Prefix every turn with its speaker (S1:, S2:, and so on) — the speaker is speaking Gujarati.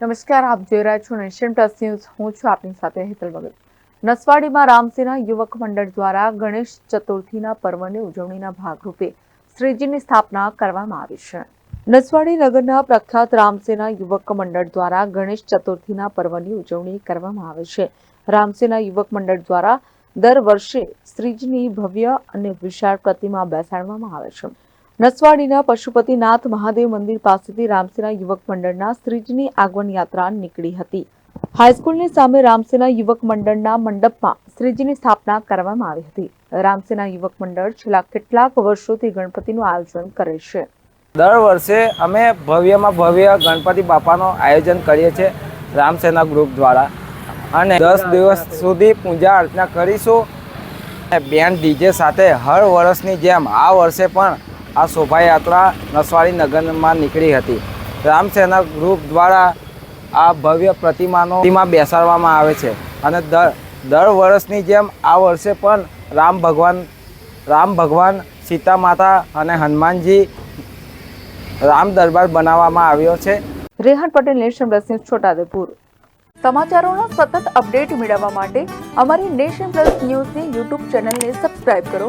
S1: નમસ્કાર, આપ જોઈ રહ્યા છો નેશન પ્લસ ન્યૂઝ. હું છું આપની સાથે હેતલ ભગત. નસવાડીમાં રામસેના યુવક મંડળ દ્વારા ગણેશ ચતુર્થીના પર્વની ઉજવણીના ભાગરૂપે શ્રીજીની સ્થાપના કરવામાં આવી છે. નસવાડી નગરના પ્રખ્યાત રામસેના યુવક મંડળ દ્વારા ગણેશ ચતુર્થીના પર્વની ઉજવણી કરવામાં આવે છે. રામસેના યુવક મંડળ દ્વારા દર વર્ષે શ્રીજીની ભવ્ય અને વિશાળ પ્રતિમા બેસાડવામાં આવે છે. નસવાડીના પશુપતિનાથ મહાદેવ મંદિર પાસેથી રામસેના યુવક મંડળના શ્રીજીની આગમન યાત્રા નીકળી હતી. હાઈસ્કૂલની સામે રામસેના યુવક મંડળના મંડપમાં શ્રીજીની સ્થાપના કરવામાં આવી હતી. રામસેના યુવક મંડળ છેલ્લા કેટલાક વર્ષોથી ગણપતિનું આયોજન કરે છે.
S2: દર વર્ષે અમે ભવ્યમાં ભવ્ય ગણપતિ બાપાનું આયોજન કરીએ છીએ રામસેના ગ્રુપ દ્વારા. અને દસ દિવસ સુધી પૂજા અર્ચના કરીશું. બેન્ડ ડીજે સાથે હર વર્ષની જેમ આ વર્ષે પણ આ શોભાયાત્રા નસવાડી નગરમાં નીકળી હતી. રામસેના ગ્રુપ દ્વારા આ ભવ્ય પ્રતિમાનો પ્રતિમા બેસાડવામાં આવે છે અને દર દર વર્ષની જેમ આ વર્ષે પણ રામ ભગવાન રામ ભગવાન સીતા માતા અને હનુમાનજી રામ દરબાર બનાવવામાં આવ્યો છે.
S1: Rehan Patel nation plus news Chhotaudepur. સમાચારોના સતત અપડેટ મેળવવા માટે અમારી નેશન પ્લસ ન્યૂઝની યુટ્યુબ ચેનલને સબસ્ક્રાઇબ કરો.